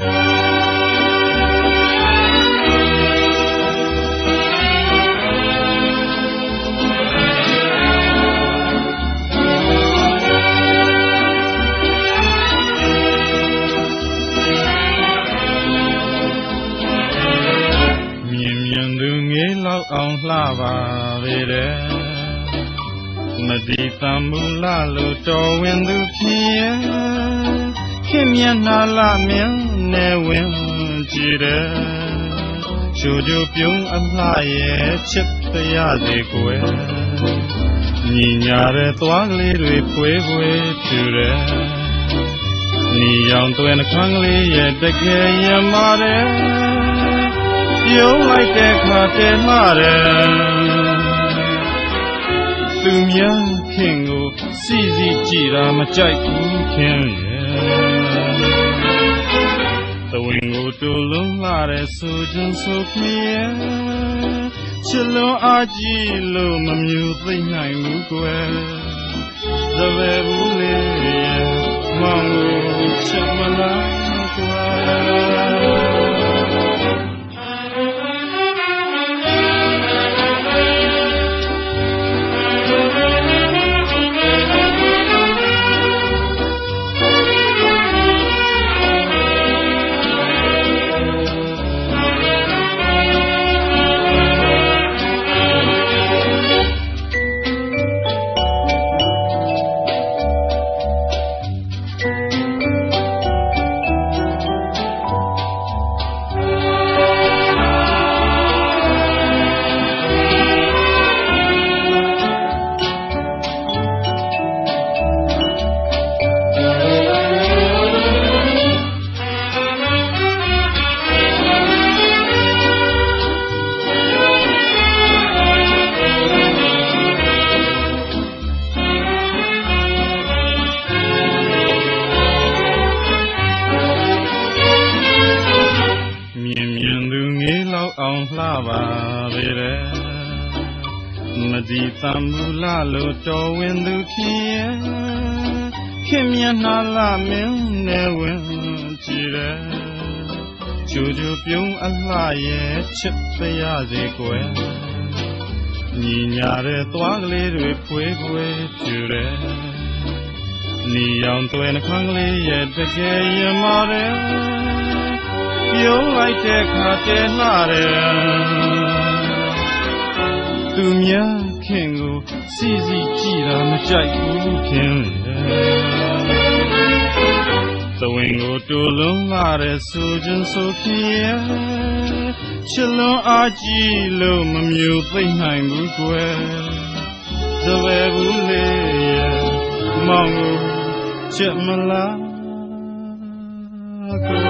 မြင်မြင်သူငေးလောက်အောင်လှပါပေတဲ့မတိတံမူလလို့တော်ဝင်သူဖြစ်ရဲ့ခင်မျက်နှာလမြင် နေဝင်ကြည့်တဲ့ချိုချိုပြုံးအလှရဲ့ချစ်တရားစေကွယ်ညီညာတဲ့သွားကလေးတွေဖွေးဖွေးဖြူတဲ့နီရောင်သွဲနှခမ်းကလေးရဲ့တကယ်ရမတယ်ပြုံးလိုက်တဲ့ခါတည်းမှတယ်သူများခင်ကိုစီစီကြည်တာမကြိုက်ဘူးခင်ရဲ့ သဝင်ကိုတူလုံးလာတဲ့ဆိုခြင်းဆိုခမရဲ့ချစ်လွန်အားကြီးလို့မမြူသိမ့်နိုင်ဘူးကွယ်သဘယ်ဘူးလေမောင်ကိုချက်မလား လောက်အောင်လှပါပေတဲ့မဒီတံမူလလို့တော်ဝင်သူဖြစ်ရဲ့ခင်မျက်နှာလာမင်းနဲ့ဝင်ကြည့်တဲ့ချိုချိုပြုံးအလှရဲ့ချစ်တရားစေကွယ်ညီညာတဲ့သွားကလေးတွေဖွေးဖွေးဖြူတဲ့နီရောင်သွဲနှခမ်းကလေးရဲ့တကယ်ရမတယ် ပြုံးလိုက်တဲ့ခါတည်းလှတယ်သူများခင်ကိုစီစီကြည့်တာမကြိုက်ဘူးခင်လေသဝင်ကိုတူလုံးလာတဲ့ဆိုခြင်းဆိုဖြစ်ရဲ့ချစ်လွန်အားကြီးလို့မမြူသိမ့်နိုင်ဘူးကွယ်သဘယ်ဘူးလေမောင်ကိုချစ်မလားကွယ်